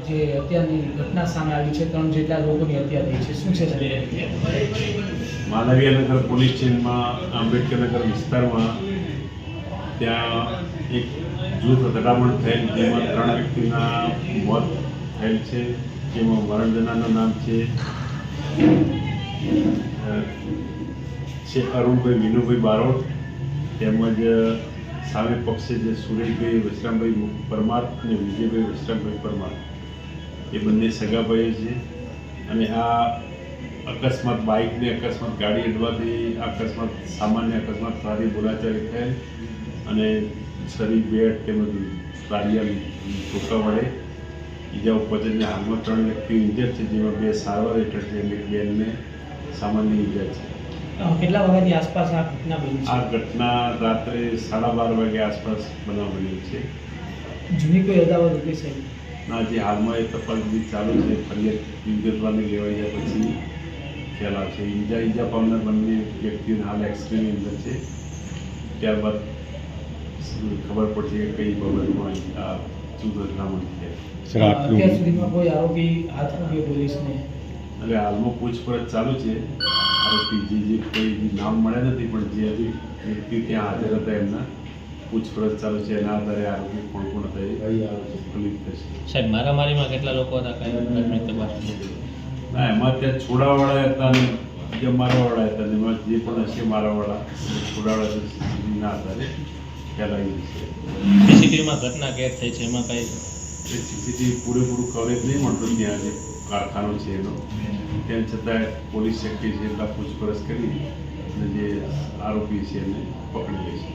જે અત્યારની ઘટના સામે આવી છે, ત્રણ જેટલા લોકોની હત્યા થઈ છે. શું છે માનવીયનગર પોલીસ સ્ટેશનમાં, આંબેડકરનગર વિસ્તારમાં ત્યાં એક જૂથ અથડામણ થયેલ, જેમાં ત્રણ વ્યક્તિના મોત થયેલ છે, જેમાં મરણ જનારનું નામ છે અરુણભાઈ વિનુભાઈ બારોટ, તેમજ સામે પક્ષે જે સુરેશભાઈ, વિશ્રામભાઈ પરમાર અને વિજયભાઈ વિશ્રામભાઈ પરમાર. એ બંને સગા ભાઈઓ છે. અને આ અકસ્માત બાઇકને અકસ્માત ગાડી અડવાથી અકસ્માત સામાન્ય અકસ્માત સારી બોલાચાલી થયેલ અને શરીર બેટ તેમજ લારિયા ટૂંકા વડે ઈજાઓ પહોંચીને હાલમાં ત્રણ વ્યક્તિ ઇન્જર છે જેમાં બે સારવાર હેઠળ છે અને બેનને સામાન્ય ઈજા છે. કેટલા વાગ્યાની આસપાસ આ ઘટના બની આ ઘટના રાત્રે સાડા બાર વાગે આસપાસ બનાવ બન્યું છે. છે જૂની કોઈ અદાવત હતી સાહેબ ના જે હાલમાં એ તપાસ બી ચાલુ છે ફરિયાદ વિગતવાની લેવાઈ જાય પછી ખ્યાલ આવશે ઈજા ઈજા પામનાર બંને વ્યક્તિઓને હાલ એક્સરેની અંદર છે. ત્યારબાદ ખબર પડશે કે કઈ બાબતમાં આ શું છે. પોલીસને? એટલે હાલમાં પૂછપરછ ચાલુ છે. આરોપી જે જે કોઈ નામ મળ્યા નથી પણ જે હજી વ્યક્તિ ત્યાં હાજર હતા એમના પૂછપરછ ચાલુ છે. એના આધારે આરોપી કોણ કોણ હતા સાહેબ મારામારીમાં કેટલા લોકો હતા? કઈ પ્રાથમિક તપાસ ના એમાં ત્યાં છોડાવાળા હતા ને જે મારાવાળા હતા ને એમાં જે પણ હશે મારાવાળા છોડાવાળા ના આધારે ખ્યાલ છે. સીસીટીવીમાં ઘટના કેદ થઈ છે એમાં કઈ? એ સીસીટીવી પૂરેપૂરું કવરેજ નહીં મળતું ત્યાં જે કારખાનો છે એનો. તેમ છતાં પોલીસ શક્તિ છે એટલા પૂછપરછ કરી અને જે આરોપી છે એને પકડી લે છે.